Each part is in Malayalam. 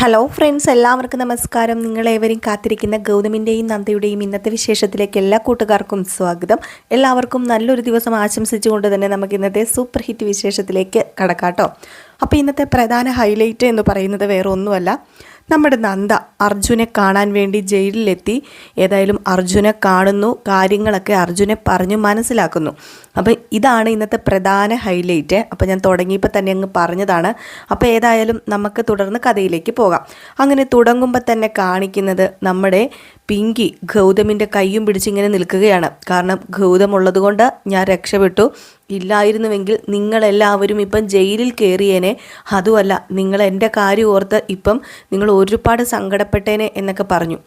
ഹലോ ഫ്രണ്ട്സ് എല്ലാവർക്കും നമസ്കാരം. നിങ്ങളേവരും കാത്തിരിക്കുന്ന ഗൗതമിന്റെയും നന്ദയുടെയും ഇന്നത്തെ വിശേഷത്തിലേക്ക് എല്ലാ കൂട്ടുകാർക്കും സ്വാഗതം. എല്ലാവർക്കും നല്ലൊരു ദിവസം ആശംസിച്ചുകൊണ്ട് തന്നെ നമുക്ക് ഇന്നത്തെ സൂപ്പർ ഹിറ്റ് വിശേഷത്തിലേക്ക് കടക്കാട്ടോ അപ്പോൾ ഇന്നത്തെ പ്രധാന ഹൈലൈറ്റ് എന്ന് പറയുന്നത് വേറെ ഒന്നുമല്ല നമ്മുടെ നന്ദ അർജുനെ കാണാൻ വേണ്ടി ജയിലിലെത്തി. ഏതായാലും അർജുനെ കാണുന്നു കാര്യങ്ങളൊക്കെ അർജുനെ പറഞ്ഞു മനസ്സിലാക്കുന്നു. അപ്പം ഇതാണ് ഇന്നത്തെ പ്രധാന ഹൈലൈറ്റ് അപ്പം ഞാൻ തുടങ്ങിയപ്പോൾ തന്നെ അങ്ങ് പറഞ്ഞതാണ്. അപ്പോൾ ഏതായാലും നമുക്ക് തുടർന്ന് കഥയിലേക്ക് പോകാം. അങ്ങനെ തുടങ്ങുമ്പോൾ തന്നെ കാണിക്കുന്നത് നമ്മുടെ പിങ്കി ഗൗതമിന്റെ കൈയും പിടിച്ചിങ്ങനെ നിൽക്കുകയാണ്. കാരണം ഗൗതം ഉള്ളതുകൊണ്ട് ഞാൻ രക്ഷപ്പെട്ടു. ഇല്ലായിരുന്നുവെങ്കിൽ നിങ്ങളെല്ലാവരും ഇപ്പം ജയിലിൽ കയറിയേനെ. അതുമല്ല നിങ്ങൾ എന്റെ കാര്യം ഓർത്ത് ഇപ്പം നിങ്ങൾ ഒരുപാട് സങ്കടപ്പെട്ടേനെ എന്നൊക്കെ പറഞ്ഞു.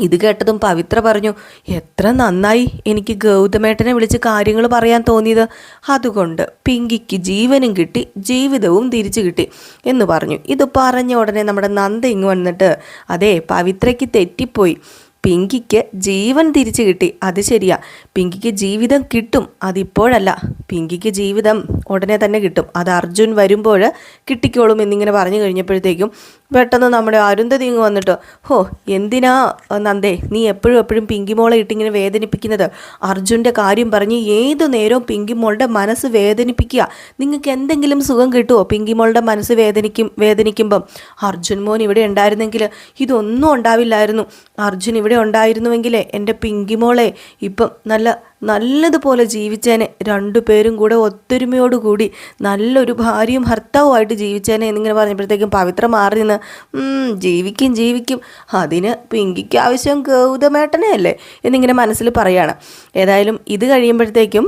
ഇത് കേട്ടതും പവിത്ര പറഞ്ഞു എത്ര നന്നായി എനിക്ക് ഗൗതമേട്ടനെ വിളിച്ച് കാര്യങ്ങൾ പറയാൻ തോന്നിയത്. അതുകൊണ്ട് പിങ്കിക്ക് ജീവനും കിട്ടി ജീവിതവും തിരിച്ചു കിട്ടി എന്ന് പറഞ്ഞു. ഇത് പറഞ്ഞ ഉടനെ നമ്മുടെ നന്ദ ഇങ്ങ് വന്നിട്ട് അതെ പവിത്രയ്ക്ക് തെറ്റിപ്പോയി. പിങ്കിക്ക് ജീവൻ തിരിച്ചു കിട്ടി. അത് ശരിയാ. പിങ്കിക്ക് ജീവിതം കിട്ടും. അതിപ്പോഴല്ല. പിങ്കിക്ക് ജീവിതം ഉടനെ തന്നെ കിട്ടും. അത് അർജുൻ വരുമ്പോൾ കിട്ടിക്കോളും എന്നിങ്ങനെ പറഞ്ഞു കഴിഞ്ഞപ്പോഴത്തേക്കും പെട്ടെന്ന് നമ്മുടെ അരുന്ധതി ഇങ്ങ് വന്നിട്ട് ഹോ എന്തിനാ നന്ദേ നീ എപ്പോഴും എപ്പോഴും പിങ്കിമോളെ ഇട്ടിങ്ങനെ വേദനിപ്പിക്കുന്നത്? അർജുന്റെ കാര്യം പറഞ്ഞ് ഏതു നേരവും പിങ്കിമോളുടെ മനസ്സ് വേദനിപ്പിക്കുക. നിങ്ങൾക്ക് എന്തെങ്കിലും സുഖം കിട്ടുമോ പിങ്കിമോളുടെ മനസ്സ് വേദനിക്കും വേദനിക്കുമ്പം? അർജുൻ മോൻ ഇവിടെ ഉണ്ടായിരുന്നെങ്കിൽ ഇതൊന്നും ഉണ്ടാവില്ലായിരുന്നു. അർജുൻ ഇവിടെ ഉണ്ടായിരുന്നുവെങ്കിലേ എന്റെ പിങ്കിമോളെ ഇപ്പം നല്ല നല്ലതുപോലെ ജീവിച്ചേനെ. രണ്ടുപേരും കൂടെ ഒത്തൊരുമയോടുകൂടി നല്ലൊരു ഭാര്യയും ഭർത്താവുമായിട്ട് ജീവിച്ചേനെ എന്നിങ്ങനെ പറഞ്ഞപ്പോഴത്തേക്കും പവിത്ര മാറി നിന്ന് "ഉം, ജീവിക്കും ജീവിക്കും. അതിന് പിങ്കിക്ക് ആവശ്യം ഗൗതമേട്ടനെ അല്ലേ? എന്നിങ്ങനെ മനസ്സിൽ പറയാണ്. ഏതായാലും ഇത് കഴിയുമ്പോഴത്തേക്കും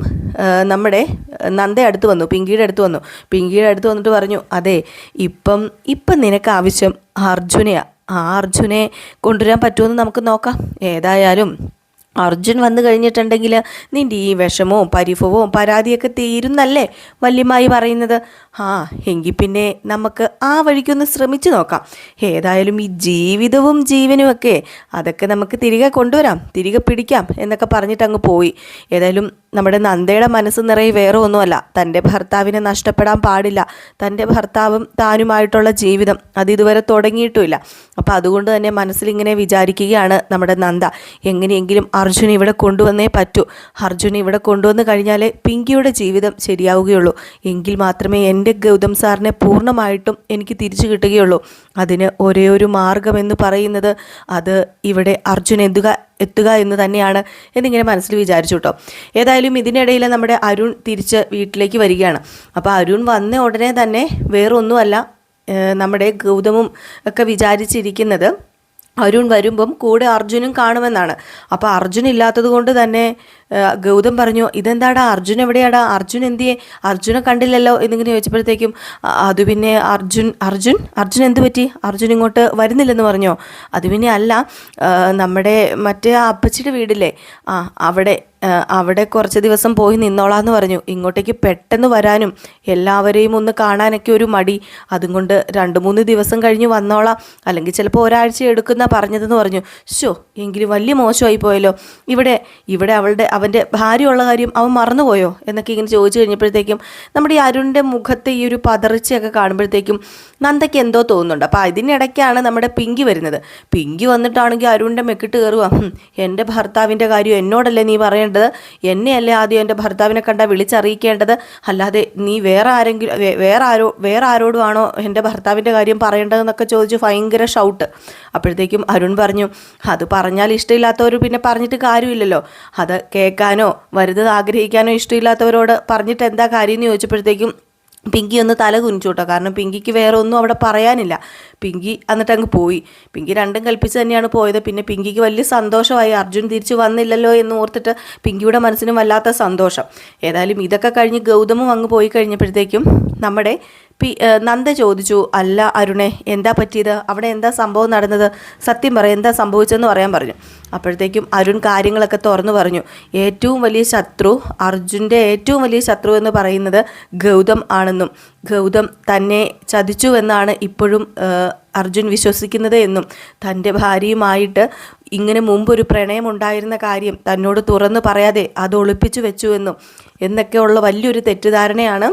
നമ്മുടെ നന്ദ അടുത്ത് വന്നു പിങ്കിയുടെ അടുത്ത് വന്നു. പിങ്കിയുടെ അടുത്ത് വന്നിട്ട് പറഞ്ഞു അതെ ഇപ്പം ഇപ്പം നിനക്ക് ആവശ്യം അർജുനെയാ. ആ അർജുനെ കൊണ്ടുവരാൻ പറ്റുമെന്ന് നമുക്ക് നോക്കാം. ഏതായാലും അർജുൻ വന്നു കഴിഞ്ഞിട്ടുണ്ടെങ്കിൽ നിന്റെ ഈ വിഷമവും പരിഭവവും പരാതിയൊക്കെ തീരുന്നല്ലേ? വല്യമായി പറയുന്നത്. ആ എങ്കിൽ പിന്നെ നമുക്ക് ആ വഴിക്കൊന്ന് ശ്രമിച്ചു നോക്കാം. ഏതായാലും ഈ ജീവിതവും ജീവനുമൊക്കെ അതൊക്കെ നമുക്ക് തിരികെ കൊണ്ടുവരാം തിരികെ പിടിക്കാം എന്നൊക്കെ പറഞ്ഞിട്ട് അങ്ങ് പോയി. ഏതായാലും നമ്മുടെ നന്ദയുടെ മനസ്സ് നിറയെ വേറെ ഒന്നുമല്ല. തന്റെ ഭർത്താവിനെ നഷ്ടപ്പെടാൻ പാടില്ല. തന്റെ ഭർത്താവും താനുമായിട്ടുള്ള ജീവിതം അത് ഇതുവരെ തുടങ്ങിയിട്ടുമില്ല. അപ്പോൾ അതുകൊണ്ട് തന്നെ മനസ്സിലിങ്ങനെ വിചാരിക്കുകയാണ് നമ്മുടെ നന്ദ. എങ്ങനെയെങ്കിലും അർജുൻ ഇവിടെ കൊണ്ടുവന്നേ പറ്റൂ. അർജുൻ ഇവിടെ കൊണ്ടുവന്നു കഴിഞ്ഞാലേ പിങ്കിയുടെ ജീവിതം ശരിയാവുകയുള്ളൂ. എങ്കിൽ മാത്രമേ എന്റെ ഗൗതം സാറിനെ പൂർണമായിട്ടും എനിക്ക് തിരിച്ചു കിട്ടുകയുള്ളൂ. അതിന് ഒരേ ഒരു മാർഗമെന്ന് പറയുന്നത് അത് ഇവിടെ അർജുൻ എന്തുക എത്തുക എന്ന് തന്നെയാണ് എന്നിങ്ങനെ മനസ്സിൽ വിചാരിച്ചു കേട്ടോ ഏതായാലും ഇതിനിടയിൽ നമ്മുടെ അരുൺ തിരിച്ച് വീട്ടിലേക്ക് വരികയാണ്. അപ്പോൾ അരുൺ വന്ന ഉടനെ തന്നെ വേറൊന്നുമല്ല നമ്മുടെ ഗൗതമും ഒക്കെ വിചാരിച്ചിരിക്കുന്നത് അരുൺ വരുമ്പം കൂടെ അർജുനും കാണുമെന്നാണ്. അപ്പോൾ അർജുൻ ഇല്ലാത്തത് കൊണ്ട് തന്നെ ഗൗതം പറഞ്ഞു ഇതെന്താടാ? അർജുൻ എവിടെയാടാ? അർജുൻ എന്തിയെ? അർജുനെ കണ്ടില്ലല്ലോ? എന്നിങ്ങനെ ചോദിച്ചപ്പോഴത്തേക്കും "ആ, അത് പിന്നെ അർജുൻ അർജുൻ? അർജുൻ എന്ത് പറ്റി? അർജുൻ ഇങ്ങോട്ട് വരുന്നില്ലെന്ന് പറഞ്ഞോ? അത് പിന്നെ അല്ല നമ്മുടെ മറ്റേ അപ്പച്ചിയുടെ വീടില്ലേ? ആ അവിടെ അവിടെ കുറച്ച് ദിവസം പോയി നിന്നോളാന്ന് പറഞ്ഞു. ഇങ്ങോട്ടേക്ക് പെട്ടെന്ന് വരാനും എല്ലാവരെയും ഒന്ന് കാണാനൊക്കെ ഒരു മടി. അതുകൊണ്ട് രണ്ട് മൂന്ന് ദിവസം കഴിഞ്ഞ് വന്നോളാം. അല്ലെങ്കിൽ ചിലപ്പോൾ ഒരാഴ്ച എടുക്കുന്ന പറഞ്ഞതെന്ന് പറഞ്ഞു. ഷോ എങ്കിലും വലിയ മോശമായി പോയല്ലോ. ഇവിടെ ഇവിടെ അവളുടെ അവന്റെ ഭാര്യയുള്ള കാര്യം അവൻ മറന്നുപോയോ? എന്നൊക്കെ ഇങ്ങനെ ചോദിച്ചു കഴിഞ്ഞപ്പോഴത്തേക്കും നമ്മുടെ ഈ അരുണിന്റെ മുഖത്തെ ഈ ഒരു പതർച്ചയൊക്കെ കാണുമ്പോഴത്തേക്കും നന്ദയ്ക്ക് എന്തോ തോന്നുന്നുണ്ട്. അപ്പോൾ അതിനിടയ്ക്കാണ് നമ്മുടെ പിങ്കി വരുന്നത്. പിങ്കി വന്നിട്ടാണെങ്കിൽ അരുണിന്റെ മെക്കിട്ട് കയറുക. എന്റെ ഭർത്താവിന്റെ കാര്യം എന്നോടല്ലേ നീ പറയേണ്ടത്? എന്നെയല്ലേ ആദ്യം എന്റെ ഭർത്താവിനെ കണ്ടാൽ വിളിച്ചറിയിക്കേണ്ടത്? അല്ലാതെ നീ വേറെ ആരെങ്കിലും വേറെ ആരോ വേറെ ആരോടുമാണോ എന്റെ ഭർത്താവിന്റെ കാര്യം പറയേണ്ടതെന്നൊക്കെ ചോദിച്ചു ഭയങ്കര ഷൗട്ട് അപ്പോഴത്തേക്കും അരുൺ പറഞ്ഞു അത് പറഞ്ഞാൽ ഇഷ്ടമില്ലാത്തവർ പിന്നെ പറഞ്ഞിട്ട് കാര്യമില്ലല്ലോ. അത് കേൾക്കാനോ വരുന്നത് ആഗ്രഹിക്കാനോ ഇഷ്ടമില്ലാത്തവരോട് പറഞ്ഞിട്ട് എന്താ കാര്യം എന്ന് ചോദിച്ചപ്പോഴത്തേക്കും പിങ്കി ഒന്ന് തല കുനിച്ചു കാരണം പിങ്കിക്ക് വേറെ ഒന്നും അവിടെ പറയാനില്ല. പിങ്കി എന്നിട്ട് അങ്ങ് പോയി. പിങ്കി രണ്ടും കൽപ്പിച്ച് തന്നെയാണ് പോയത്. പിന്നെ പിങ്കിക്ക് വലിയ സന്തോഷമായി. അർജുൻ തിരിച്ചു വന്നില്ലല്ലോ എന്ന് ഓർത്തിട്ട് പിങ്കിയുടെ മനസ്സിനും വല്ലാത്ത സന്തോഷം. ഏതായാലും ഇതൊക്കെ കഴിഞ്ഞ് ഗൗതമും അങ്ങ് പോയി കഴിഞ്ഞപ്പോഴത്തേക്കും നമ്മുടെ പി നന്ദ ചോദിച്ചു അല്ല അരുണെ എന്താ പറ്റിയത്? അവിടെ എന്താ സംഭവം നടന്നത്? സത്യം പറ എന്താ സംഭവിച്ചതെന്ന് പറയാൻ പറഞ്ഞു. അപ്പോഴത്തേക്കും അരുൺ കാര്യങ്ങളൊക്കെ തുറന്നു പറഞ്ഞു. ഏറ്റവും വലിയ ശത്രു അർജുന്റെ ഏറ്റവും വലിയ ശത്രു എന്ന് പറയുന്നത് ഗൗതം ആണെന്നും ഗൗതം തന്നെ ചതിച്ചുവെന്നാണ് ഇപ്പോഴും അർജുൻ വിശ്വസിക്കുന്നത് എന്നും തന്റെ ഭാര്യയുമായിട്ട് ഇങ്ങനെ മുമ്പൊരു പ്രണയമുണ്ടായിരുന്ന കാര്യം തന്നോട് തുറന്നു പറയാതെ അത് ഒളിപ്പിച്ചു വെച്ചു എന്നും എന്നൊക്കെയുള്ള വലിയൊരു തെറ്റിദ്ധാരണയാണ്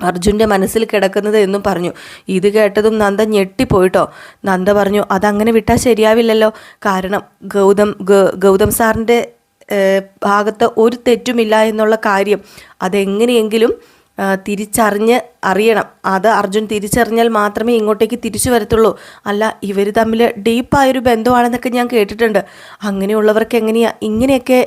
അർജുന്റെ മനസ്സിൽ കിടക്കുന്നത് എന്നും പറഞ്ഞു. ഇത് കേട്ടതും നന്ദ ഞെട്ടിപ്പോയിട്ടോ. നന്ദ പറഞ്ഞു അതങ്ങനെ വിട്ടാൽ ശരിയാവില്ലല്ലോ. കാരണം ഗൗതം ഗൗതം സാറിന്റെ ഭാഗത്ത് ഒരു തെറ്റുമില്ല എന്നുള്ള കാര്യം അതെങ്ങനെയെങ്കിലും തിരിച്ചറിഞ്ഞ് അറിയണം. അത് അർജുൻ തിരിച്ചറിഞ്ഞാൽ മാത്രമേ ഇങ്ങോട്ടേക്ക് തിരിച്ചു വരത്തുള്ളൂ. അല്ല ഇവർ തമ്മിൽ ഡീപ്പായൊരു ബന്ധമാണെന്നൊക്കെ ഞാൻ കേട്ടിട്ടുണ്ട്. അങ്ങനെയുള്ളവർക്ക് എങ്ങനെയാ ഇങ്ങനെയൊക്കെ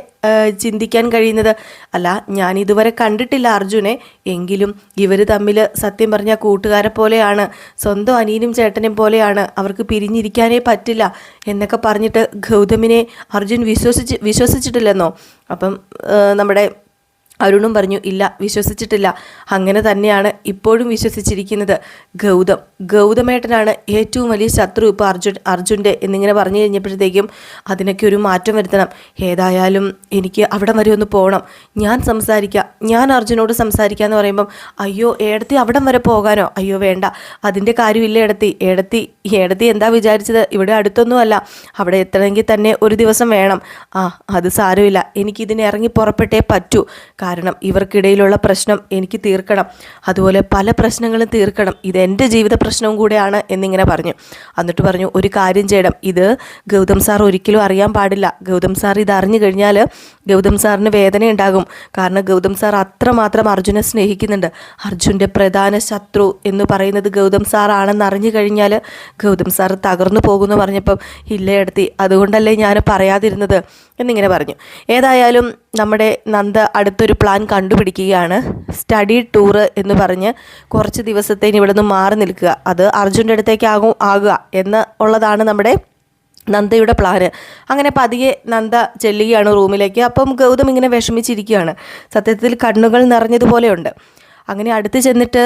ചിന്തിക്കാൻ കഴിയുന്നത്? അല്ല ഞാൻ ഇതുവരെ കണ്ടിട്ടില്ല അർജുനെ. എങ്കിലും ഇവർ തമ്മിൽ സത്യം പറഞ്ഞ കൂട്ടുകാരെ പോലെയാണ്. സ്വന്തം അനിയനും ചേട്ടനും പോലെയാണ്. അവർക്ക് പിരിഞ്ഞിരിക്കാനേ പറ്റില്ല എന്നൊക്കെ പറഞ്ഞിട്ട് ഗൗതമിനെ അർജുൻ വിശ്വസിച്ച് വിശ്വസിച്ചിട്ടില്ലെന്നോ? അപ്പം നമ്മുടെ അരുണും പറഞ്ഞു ഇല്ല വിശ്വസിച്ചിട്ടില്ല. അങ്ങനെ തന്നെയാണ് ഇപ്പോഴും വിശ്വസിച്ചിരിക്കുന്നത് ഗൗതം. ഗൗതമേട്ടനാണ് ഏറ്റവും വലിയ ശത്രു ഇപ്പോൾ അർജുൻ അർജുന്റെ എന്നിങ്ങനെ പറഞ്ഞു കഴിഞ്ഞപ്പോഴത്തേക്കും അതിനൊക്കെ ഒരു മാറ്റം വരുത്തണം. ഏതായാലും എനിക്ക് അവിടം വരെ ഒന്ന് പോകണം. ഞാൻ സംസാരിക്കാം. ഞാൻ അർജുനോട് സംസാരിക്കുക എന്ന് പറയുമ്പം അയ്യോ ഏടത്തി അവിടം വരെ പോകാനോ? അയ്യോ വേണ്ട. അതിന്റെ കാര്യമില്ല ഏടത്തി. ഏടത്തി ഏടത്തി എന്താ വിചാരിച്ചത്? ഇവിടെ അടുത്തൊന്നുമല്ല അവിടെ എത്തണമെങ്കിൽ തന്നെ ഒരു ദിവസം വേണം. ആ അത് സാരമില്ല. എനിക്കിതിന് ഇറങ്ങി പുറപ്പെട്ടേ പറ്റൂ. കാരണം ഇവർക്കിടയിലുള്ള പ്രശ്നം എനിക്ക് തീർക്കണം. അതുപോലെ പല പ്രശ്നങ്ങളും തീർക്കണം. ഇത് എന്റെ ജീവിത പ്രശ്നവും കൂടെയാണ് എന്നിങ്ങനെ പറഞ്ഞു. എന്നിട്ട് പറഞ്ഞു ഒരു കാര്യം ചെയ്യണം. ഇത് ഗൗതം സാർ ഒരിക്കലും അറിയാൻ പാടില്ല. ഗൗതം സാർ ഇത് അറിഞ്ഞു കഴിഞ്ഞാൽ ഗൗതം സാറിന് വേദന ഉണ്ടാകും. കാരണം ഗൗതം സാർ അത്രമാത്രം അർജുനെ സ്നേഹിക്കുന്നുണ്ട്. അർജുന്റെ പ്രധാന ശത്രു എന്ന് പറയുന്നത് ഗൗതം സാറാണെന്ന് അറിഞ്ഞു കഴിഞ്ഞാൽ ഗൗതം സാർ തകർന്നു പോകുമെന്ന് പറഞ്ഞപ്പം ഇല്ലേ എടുത്തി അതുകൊണ്ടല്ലേ ഞാൻ പറയാതിരുന്നത്? എന്നിങ്ങനെ പറഞ്ഞു. ഏതായാലും നമ്മുടെ നന്ദ അടുത്തൊരു പ്ലാൻ കണ്ടുപിടിക്കുകയാണ്. സ്റ്റഡി ടൂറ് എന്ന് പറഞ്ഞ് കുറച്ച് ദിവസത്തേന് ഇവിടെ നിന്ന് മാറി നിൽക്കുക. അത് അർജുന്റെ അടുത്തേക്കാകും ആകുക എന്ന് ഉള്ളതാണ് നമ്മുടെ നന്ദയുടെ പ്ലാന് അങ്ങനെ പതിയെ നന്ദ ചെല്ലുകയാണ് റൂമിലേക്ക് അപ്പം ഗൗതം ഇങ്ങനെ വിഷമിച്ചിരിക്കുകയാണ്. സത്യത്തിൽ കണ്ണുകൾ നിറഞ്ഞതുപോലെയുണ്ട്. അങ്ങനെ അടുത്ത് ചെന്നിട്ട്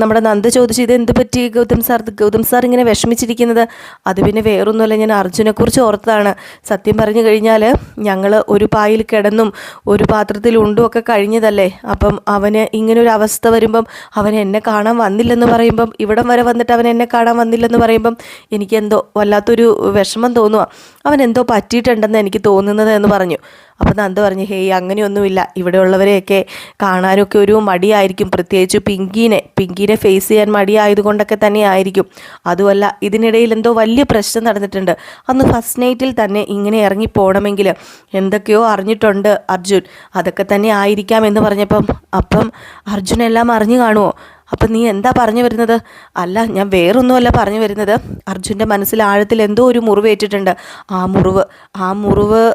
നമ്മുടെ നന്ദ ചോദിച്ചു ഇത് എന്ത് പറ്റി ഗൗതം സാർ? ഗൗതം സാർ ഇങ്ങനെ വിഷമിച്ചിരിക്കുന്നത്. അത് പിന്നെ വേറൊന്നുമല്ല ഞാൻ അർജുനെക്കുറിച്ച് ഓർത്താണ് സത്യം പറഞ്ഞു കഴിഞ്ഞാൽ ഞങ്ങൾ ഒരു പായിൽ കിടന്നും ഒരു പാത്രത്തിൽ ഉണ്ടും ഒക്കെ കഴിഞ്ഞതല്ലേ. അപ്പം അവന് ഇങ്ങനെ ഒരു അവസ്ഥ വരുമ്പം അവൻ എന്നെ കാണാൻ വന്നില്ലെന്ന് പറയുമ്പം ഇവിടം വരെ വന്നിട്ട് അവൻ എന്നെ കാണാൻ വന്നില്ലെന്ന് പറയുമ്പം എനിക്കെന്തോ വല്ലാത്തൊരു വിഷമം തോന്നുക അവൻ എന്തോ പറ്റിയിട്ടുണ്ടെന്ന് എനിക്ക് തോന്നുന്നത് എന്ന് പറഞ്ഞു. അപ്പം നന്ദ പറഞ്ഞു ഹേയ് അങ്ങനെയൊന്നുമില്ല. ഇവിടെ ഉള്ളവരെയൊക്കെ കാണാനൊക്കെ ഒരു മടിയായിരിക്കും. പ്രത്യേകിച്ച് പിങ്കിനെ. പിങ്കീനെ ഫേസ് ചെയ്യാൻ മടിയായതുകൊണ്ടൊക്കെ തന്നെ ആയിരിക്കും. അതുമല്ല ഇതിനിടയിൽ എന്തോ വലിയ പ്രശ്നം നടന്നിട്ടുണ്ട്. അന്ന് ഫസ്റ്റ് നൈറ്റിൽ തന്നെ ഇങ്ങനെ ഇറങ്ങി പോകണമെങ്കിൽ എന്തൊക്കെയോ അറിഞ്ഞിട്ടുണ്ട് അർജുൻ. അതൊക്കെ തന്നെ ആയിരിക്കാം എന്ന് പറഞ്ഞപ്പം അപ്പം അർജുൻ എല്ലാം അറിഞ്ഞു കാണുമോ അപ്പം നീ എന്താ പറഞ്ഞു വരുന്നത്? അല്ല ഞാൻ വേറൊന്നുമല്ല പറഞ്ഞു വരുന്നത്. അർജുന്റെ മനസ്സിൽ ആഴത്തിൽ എന്തോ ഒരു മുറിവ് ഏറ്റിട്ടുണ്ട് ആ മുറിവ് ആ മുറിവ്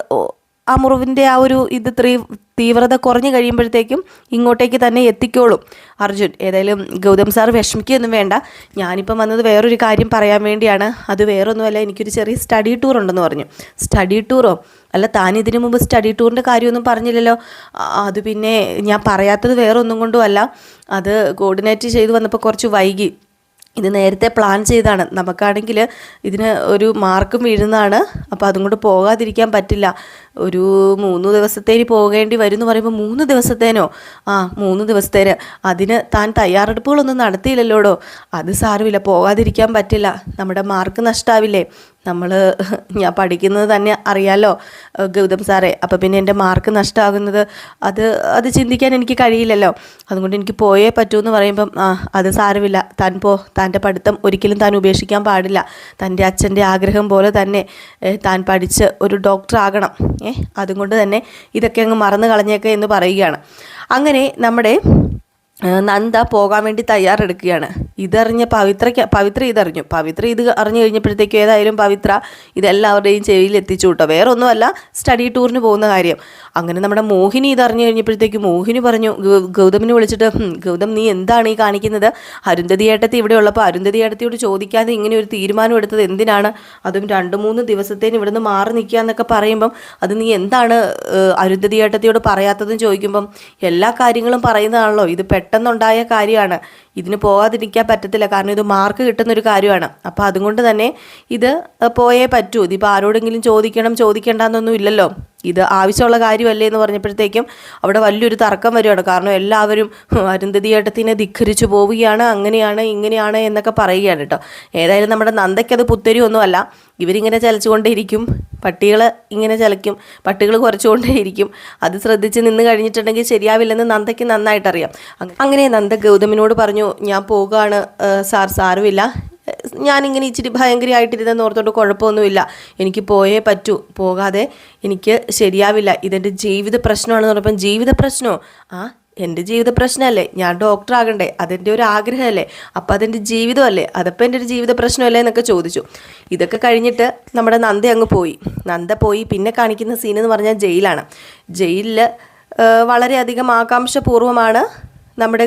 ആ മുറിവിന്റെ ആ ഒരു ഇത് തീവ്രത കുറഞ്ഞു കഴിയുമ്പോഴത്തേക്കും ഇങ്ങോട്ടേക്ക് തന്നെ എത്തിക്കോളും. അർജുൻ ഏതായാലും ഗൗതം സാർ വിഷമിക്കുകയൊന്നും വേണ്ട. ഞാനിപ്പം വന്നത് വേറൊരു കാര്യം പറയാൻ വേണ്ടിയാണ്. അത് വേറൊന്നുമല്ല എനിക്കൊരു ചെറിയ സ്റ്റഡി ടൂർ ഉണ്ടെന്ന് പറഞ്ഞു. സ്റ്റഡി ടൂറോ? അല്ല താൻ ഇതിനു മുമ്പ് സ്റ്റഡി ടൂറിന്റെ കാര്യമൊന്നും പറഞ്ഞില്ലല്ലോ. അത് പിന്നെ ഞാൻ പറയാത്തത് വേറൊന്നും കൊണ്ടുമല്ല. കൊണ്ടും അത് കോർഡിനേറ്റ് ചെയ്ത് വന്നപ്പോൾ കുറച്ച് വൈകി. ഇത് നേരത്തെ പ്ലാൻ ചെയ്താണ് നമുക്കാണെങ്കിൽ ഇതിന് ഒരു മാർക്കും വീഴുന്നതാണ്. അപ്പോൾ അതും കൊണ്ട് പോകാതിരിക്കാൻ പറ്റില്ല. ഒരു മൂന്ന് ദിവസത്തേന് പോകേണ്ടി വരും എന്ന് പറയുമ്പോൾ മൂന്ന് ദിവസത്തേനോ? ആ മൂന്ന് ദിവസത്തേന്. അതിന് താൻ തയ്യാറെടുപ്പുകളൊന്നും നടത്തിയില്ലല്ലോടോ? അത് സാരമില്ല പോകാതിരിക്കാൻ പറ്റില്ല. നമ്മുടെ മാർക്ക് നഷ്ടാവില്ലേ? നമ്മൾ ഞാൻ പഠിക്കുന്നത് തന്നെ അറിയാലോ ഗൗതം സാറേ. അപ്പോൾ പിന്നെ എന്റെ മാർക്ക് നഷ്ടമാകുന്നത് അത് അത് ചിന്തിക്കാൻ എനിക്ക് കഴിയില്ലല്ലോ. അതുകൊണ്ട് എനിക്ക് പോയേ പറ്റൂ എന്ന് പറയുമ്പം ആ അത് സാരമില്ല. താൻ പോ തന്റെ പഠിത്തം ഒരിക്കലും താൻ ഉപേക്ഷിക്കാൻ പാടില്ല. തന്റെ അച്ഛന്റെ ആഗ്രഹം പോലെ തന്നെ താൻ പഠിച്ച് ഒരു ഡോക്ടർ ആകണം. ഏ അതുകൊണ്ട് തന്നെ ഇതൊക്കെ അങ്ങ് മറന്നു കളഞ്ഞേക്കെ എന്ന് പറയുകയാണ്. അങ്ങനെ നമ്മുടെ നന്ദ പോകാൻ വേണ്ടി തയ്യാറെടുക്കുകയാണ്. ഇതറിഞ്ഞ പവിത്രയ്ക്ക് പവിത്ര ഇതറിഞ്ഞു. പവിത്ര ഇത് അറിഞ്ഞു കഴിഞ്ഞപ്പോഴത്തേക്കും ഏതായാലും പവിത്ര ഇതെല്ലാവരുടെയും ചെവിയിൽ എത്തിച്ചു കേട്ടോ വേറെ ഒന്നുമല്ല സ്റ്റഡി ടൂറിന് പോകുന്ന കാര്യം. അങ്ങനെ നമ്മുടെ മോഹിനി ഇതറിഞ്ഞു കഴിഞ്ഞപ്പോഴത്തേക്കും മോഹിനി പറഞ്ഞു ഗൗതമിനെ വിളിച്ചിട്ട് ഗൗതം നീ എന്താണ് ഈ കാണിക്കുന്നത്? അരുന്ധതി ഏട്ടത്തി ഇവിടെ ഉള്ളപ്പോൾ അരുന്ധതി ഏട്ടത്തിയോട് ചോദിക്കാതെ ഇങ്ങനെ ഒരു തീരുമാനം എടുത്തത് എന്തിനാണ്? അതും രണ്ട് മൂന്ന് ദിവസത്തേന് ഇവിടുന്ന് മാറി നിൽക്കുക എന്നൊക്കെ പറയുമ്പം അത് നീ എന്താണ് അരുന്ധതി ഏട്ടത്തിയോട് പറയാത്തതെന്ന് ചോദിക്കുമ്പം എല്ലാ കാര്യങ്ങളും പറയുന്നതാണല്ലോ. ഇത് പെട്ടെന്നുണ്ടായ കാര്യമാണ്. ഇതിന് പോകാതിരിക്കാൻ പറ്റത്തില്ല. കാരണം ഇത് മാർക്ക് കിട്ടുന്ന ഒരു കാര്യമാണ്. അപ്പോൾ അതുകൊണ്ട് തന്നെ ഇത് പോയേ പറ്റൂ. ഇതിപ്പോൾ ആരോടെങ്കിലും ചോദിക്കണം ചോദിക്കേണ്ടെന്നൊന്നും ഇല്ലല്ലോ. ഇത് ആവശ്യമുള്ള കാര്യമല്ലേ എന്ന് പറഞ്ഞപ്പോഴത്തേക്കും അവിടെ വലിയൊരു തർക്കം വരികയാണ്. കാരണം എല്ലാവരും അരുന്ധതിയേട്ടത്തിനെ ധിഖരിച്ചു പോവുകയാണ് അങ്ങനെയാണ് ഇങ്ങനെയാണ് എന്നൊക്കെ പറയുകയാണ് കേട്ടോ. ഏതായാലും നമ്മുടെ നന്ദയ്ക്കത് പുത്തരിയൊന്നുമല്ല. ഇവരിങ്ങനെ ചലച്ചുകൊണ്ടേയിരിക്കും. പട്ടികൾ ഇങ്ങനെ ചലയ്ക്കും പട്ടികൾ കുറച്ചുകൊണ്ടേയിരിക്കും. അത് ശ്രദ്ധിച്ച് നിന്ന് കഴിഞ്ഞിട്ടുണ്ടെങ്കിൽ ശരിയാവില്ലെന്ന് നന്ദയ്ക്ക് നന്നായിട്ടറിയാം. അങ്ങനെ നന്ദ ഗൗതമിനോട് പറഞ്ഞു ഞാൻ പോകുകയാണ് സാർ സാരമില്ല. ഞാനിങ്ങനെ ഇച്ചിരി ഭയങ്കരമായിട്ടിരുന്ന ഓർത്തോണ്ട് കുഴപ്പമൊന്നുമില്ല. എനിക്ക് പോയേ പറ്റൂ. പോകാതെ എനിക്ക് ശരിയാവില്ല. ഇതെന്റെ ജീവിത പ്രശ്നമാണെന്ന് പറഞ്ഞപ്പം ജീവിത പ്രശ്നമോ ആ എന്റെ ജീവിത പ്രശ്നമല്ലേ? ഞാൻ ഡോക്ടർ ആകണ്ടേ? അതെന്റെ ഒരു ആഗ്രഹമല്ലേ? അപ്പം അതെന്റെ ജീവിതമല്ലേ? അതപ്പോൾ എന്റെ ഒരു ജീവിത പ്രശ്നമല്ലേ എന്നൊക്കെ ചോദിച്ചു. ഇതൊക്കെ കഴിഞ്ഞിട്ട് നമ്മുടെ നന്ദ അങ്ങ് പോയി. നന്ദ പോയി പിന്നെ കാണിക്കുന്ന സീൻ എന്ന് പറഞ്ഞാൽ ജയിലാണ്. ജയിലിൽ വളരെയധികം ആകാംക്ഷപൂർവമാണ് നമ്മുടെ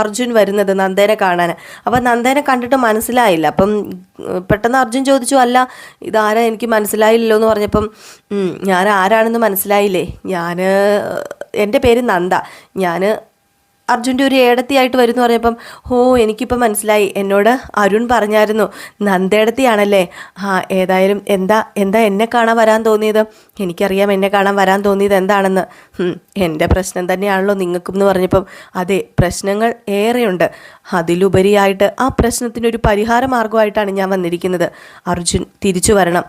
അർജുൻ വരുന്നത് നന്ദേനെ കാണാൻ അപ്പം നന്ദേനെ കണ്ടിട്ട് മനസ്സിലായില്ല. അപ്പം പെട്ടെന്ന് അർജുൻ ചോദിച്ചു അല്ല ഇതാരാ? എനിക്ക് മനസ്സിലായില്ലല്ലോ എന്ന് പറഞ്ഞപ്പം ഞാൻ ആരാണെന്ന് മനസ്സിലായില്ലേ? ഞാൻ എന്റെ പേര് നന്ദ. ഞാൻ അർജുന്റെ ഒരു ഏടത്തിയായിട്ട് വരുന്നു പറഞ്ഞപ്പം ഓ എനിക്കിപ്പോൾ മനസ്സിലായി. എന്നോട് അരുൺ പറഞ്ഞായിരുന്നു. നന്ദേടത്തിയാണല്ലേ ആ ഏതായാലും എന്താ എന്താ എന്നെ കാണാൻ വരാൻ തോന്നിയത്? എനിക്കറിയാം എന്നെ കാണാൻ വരാൻ തോന്നിയത് എന്താണെന്ന്. എന്റെ പ്രശ്നം തന്നെയാണല്ലോ നിങ്ങൾക്കും എന്ന് പറഞ്ഞപ്പം. അതെ പ്രശ്നങ്ങൾ ഏറെയുണ്ട്. അതിലുപരിയായിട്ട് ആ പ്രശ്നത്തിനൊരു പരിഹാര മാർഗമായിട്ടാണ് ഞാൻ വന്നിരിക്കുന്നത്. അർജുൻ തിരിച്ചു വരണം.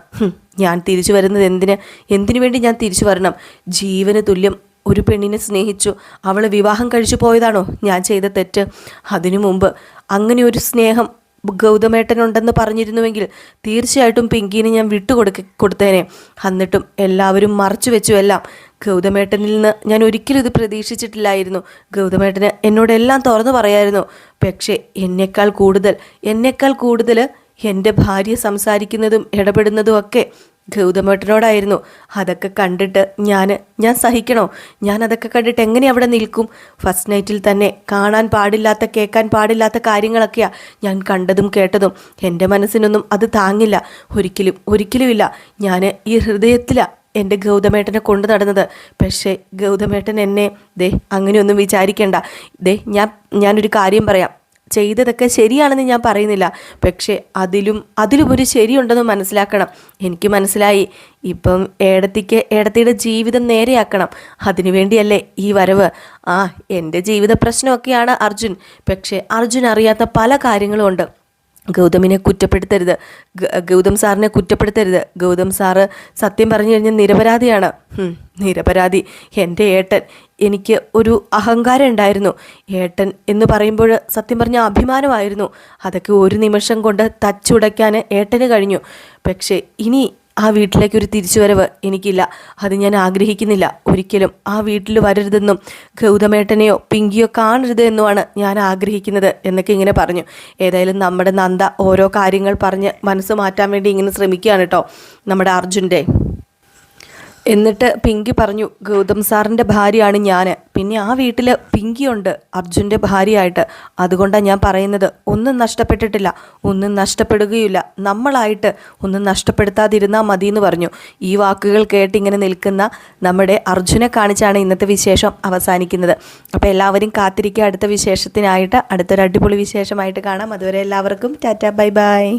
ഞാൻ തിരിച്ചു വരുന്നത് എന്തിന്? എന്തിനു വേണ്ടി ഞാൻ തിരിച്ചു വരണം? ജീവന് തുല്യം ഒരു പെണ്ണിനെ സ്നേഹിച്ചു. അവളെ വിവാഹം കഴിച്ചു പോയതാണോ? ഞാൻ ചെയ്ത തെറ്റ്. അതിനു മുമ്പ് അങ്ങനെ ഒരു സ്നേഹം ഗൗതമേട്ടനുണ്ടെന്ന് പറഞ്ഞിരുന്നുവെങ്കിൽ തീർച്ചയായിട്ടും പിങ്കിനെ ഞാൻ വിട്ടുകൊടുക്ക കൊടുത്തേനെ. എന്നിട്ടും എല്ലാവരും മറച്ചു വെച്ചു എല്ലാം. ഗൗതമേട്ടനിൽ നിന്ന് ഞാൻ ഒരിക്കലും ഇത് പ്രതീക്ഷിച്ചിട്ടില്ലായിരുന്നു. ഗൗതമേട്ടന് എന്നോടെല്ലാം തുറന്നു പറയായിരുന്നു. പക്ഷേ എന്നേക്കാൾ കൂടുതൽ എന്നേക്കാൾ കൂടുതൽ എന്റെ ഭാര്യ സംസാരിക്കുന്നതും ഇടപെടുന്നതും ഒക്കെ ഗൗതമേട്ടനോടായിരുന്നു. അതൊക്കെ കണ്ടിട്ട് ഞാൻ ഞാൻ സഹിക്കണോ? ഞാൻ അതൊക്കെ കണ്ടിട്ട് എങ്ങനെ അവിടെ നിൽക്കും? ഫസ്റ്റ് നൈറ്റിൽ തന്നെ കാണാൻ പാടില്ലാത്ത കേൾക്കാൻ പാടില്ലാത്ത കാര്യങ്ങളൊക്കെയാണ് ഞാൻ കണ്ടതും കേട്ടതും. എന്റെ മനസ്സിനൊന്നും അത് താങ്ങില്ല. ഒരിക്കലും ഒരിക്കലുമില്ല. ഞാൻ ഈ ഹൃദയത്തിലാണ് എന്റെ ഗൗതമേട്ടനെ കൊണ്ടു നടന്നത്. പക്ഷേ ഗൗതമേട്ടൻ എന്നെ ദേ അങ്ങനെയൊന്നും വിചാരിക്കേണ്ട. ദേ ഞാൻ ഞാനൊരു കാര്യം പറയാം. ചെയ്തതൊക്കെ ശരിയാണെന്ന് ഞാൻ പറയുന്നില്ല. പക്ഷേ അതിലും അതിലും ഒരു ശരിയുണ്ടെന്ന് മനസ്സിലാക്കണം. എനിക്ക് മനസ്സിലായി. ഇപ്പം ഏടത്തിക്ക് ഏടത്തിയുടെ ജീവിതം നേരെയാക്കണം. അതിനുവേണ്ടിയല്ലേ ഈ വരവ്. ആ എന്റെ ജീവിത പ്രശ്നമൊക്കെയാണ് അർജുൻ. പക്ഷേ അർജുൻ അറിയാത്ത പല കാര്യങ്ങളും ഉണ്ട്. ഗൗതമിനെ കുറ്റപ്പെടുത്തരുത്. ഗൗതം സാറിനെ കുറ്റപ്പെടുത്തരുത്. ഗൗതം സാറ് സത്യം പറഞ്ഞു കഴിഞ്ഞാൽ നിരപരാധിയാണ്. നിരപരാധി. എന്റെ ഏട്ടൻ എനിക്ക് ഒരു അഹങ്കാരം ഉണ്ടായിരുന്നു. ഏട്ടൻ എന്ന് പറയുമ്പോൾ സത്യം പറഞ്ഞ അഭിമാനമായിരുന്നു. അതൊക്കെ ഒരു നിമിഷം കൊണ്ട് തച്ചുടയ്ക്കാൻ ഏട്ടന് കഴിഞ്ഞു. പക്ഷേ ഇനി ആ വീട്ടിലേക്ക് ഒരു തിരിച്ചുവരവ് എനിക്കില്ല. അത് ഞാൻ ആഗ്രഹിക്കുന്നില്ല. ഒരിക്കലും ആ വീട്ടിൽ വരരുതെന്നും ഗൗതമേട്ടനെയോ പിങ്കിയോ കാണരുത് എന്നുമാണ് ഞാൻ ആഗ്രഹിക്കുന്നത് എന്നൊക്കെ ഇങ്ങനെ പറഞ്ഞു. ഏതായാലും നമ്മുടെ നന്ദ ഓരോ കാര്യങ്ങൾ പറഞ്ഞ് മനസ്സ് മാറ്റാൻ വേണ്ടി ഇങ്ങനെ ശ്രമിക്കുകയാണ് കേട്ടോ നമ്മുടെ അർജുന്റെ. എന്നിട്ട് പിങ്കി പറഞ്ഞു ഗൗതം സാറിന്റെ ഭാര്യയാണ് ഞാൻ പിന്നെ ആ വീട്ടിൽ പിങ്കിയുണ്ട് അർജുന്റെ ഭാര്യയായിട്ട്. അതുകൊണ്ടാണ് ഞാൻ പറയുന്നത്. ഒന്നും നഷ്ടപ്പെട്ടിട്ടില്ല. ഒന്നും നഷ്ടപ്പെടുകയില്ല നമ്മളായിട്ട് ഒന്നും നഷ്ടപ്പെടുത്താതിരുന്നാൽ മതി എന്ന് പറഞ്ഞു. ഈ വാക്കുകൾ കേട്ട് ഇങ്ങനെ നിൽക്കുന്ന നമ്മുടെ അർജുനെ കാണിച്ചാണ് ഇന്നത്തെ വിശേഷം അവസാനിക്കുന്നത്. അപ്പോൾ എല്ലാവരും കാത്തിരിക്കുക. അടുത്ത വിശേഷത്തിനായിട്ട് അടുത്തൊരു അടിപൊളി വിശേഷമായിട്ട് കാണാം. അതുവരെ എല്ലാവർക്കും ടാറ്റ ബൈ ബൈ.